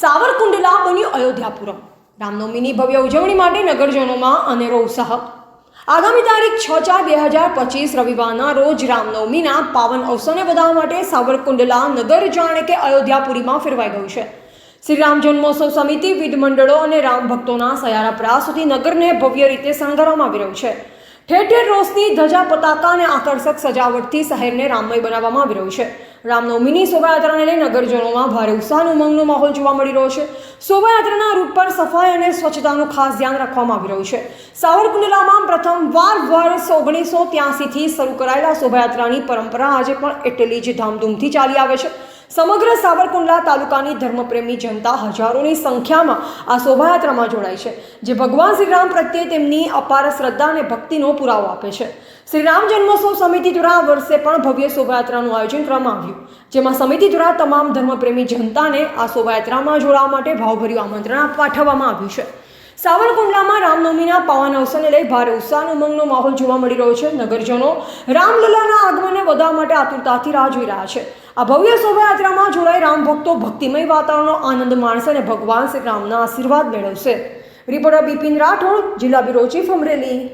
સાવરકુંડલા બન્યું અયોધ્યાપુરમ. રામનવમીની ભવ્ય ઉજવણી માટે નગરજનોમાં અનેરો ઉત્સાહ. આગામી તારીખ છ ચાર બે હજાર પચીસ રવિવારના રોજ રામનવમીના પાવન અવસરને વધારવા માટે સાવરકુંડલા નગર જાણે કે અયોધ્યાપુરીમાં ફેરવાઈ ગયું છે. શ્રી રામ જન્મોત્સવ સમિતિ વિધ મંડળો અને રામ ભક્તોના સયારા પ્રયાસોથી નગરને ભવ્ય રીતે શણગારવામાં આવી રહ્યું છે. ઠેર ઠેર રોશની ધજા પતાકા અને આકર્ષક સજાવટથી શહેરને રામમય બનાવવામાં આવી રહ્યું છે. રામનવમીની શોભાયાત્રાને લઈ નગરજનોમાં ભારે ઉત્સાહ ઉમંગનો માહોલ જોવા મળી રહ્યો છે. શોભાયાત્રાના રૂટ પર સફાઈ અને સ્વચ્છતાનું ખાસ ધ્યાન રાખવામાં આવી રહ્યું છે. સાવરકુંડલામાં પ્રથમ વાર વર્ષ ઓગણીસો ત્યાસીથી શરૂ કરાયેલા શોભાયાત્રાની પરંપરા આજે પણ એટલી જ ધામધૂમથી ચાલી આવે છે. સમગ્ર સાવરકુંડલા તાલુકાની ધર્મપ્રેમી જનતા હજારોની સંખ્યામાં આ શોભાયાત્રામાં જોડાય છે. જે ભગવાન શ્રી રામ પ્રત્યે તેમની અપાર શ્રદ્ધા અને ભક્તિનો પુરાવો આપે છે. શ્રી રામ જન્મોત્સવ સમિતિ દ્વારા આ વર્ષે પણ ભવ્ય શોભાયાત્રાનું આયોજન કરવામાં આવ્યું. જેમાં સમિતિ દ્વારા તમામ ધર્મપ્રેમી જનતાને આ શોભાયાત્રામાં જોડાવા માટે ભાવભર્યું આમંત્રણ પાઠવવામાં આવ્યું છે. સાવરકુંડલામાં રામનવમીના પાવન અવસરને લઈ ભારે ઉત્સાહ ઉમંગનો માહોલ જોવા મળી રહ્યો છે. નગરજનો રામલલાના આગમનને વધારવા માટે આતુરતાથી રાહ જોઈ રહ્યા છે. આ ભવ્ય શોભાયાત્રામાં જોડાઈ રામ ભક્તો ભક્તિમય વાતાવરણનો આનંદ માણશે અને ભગવાન શ્રી રામના આશીર્વાદ મેળવશે. રિપોર્ટર બિપિન રાઠોડ, જિલ્લા બ્યુરો ચીફ અમરેલી.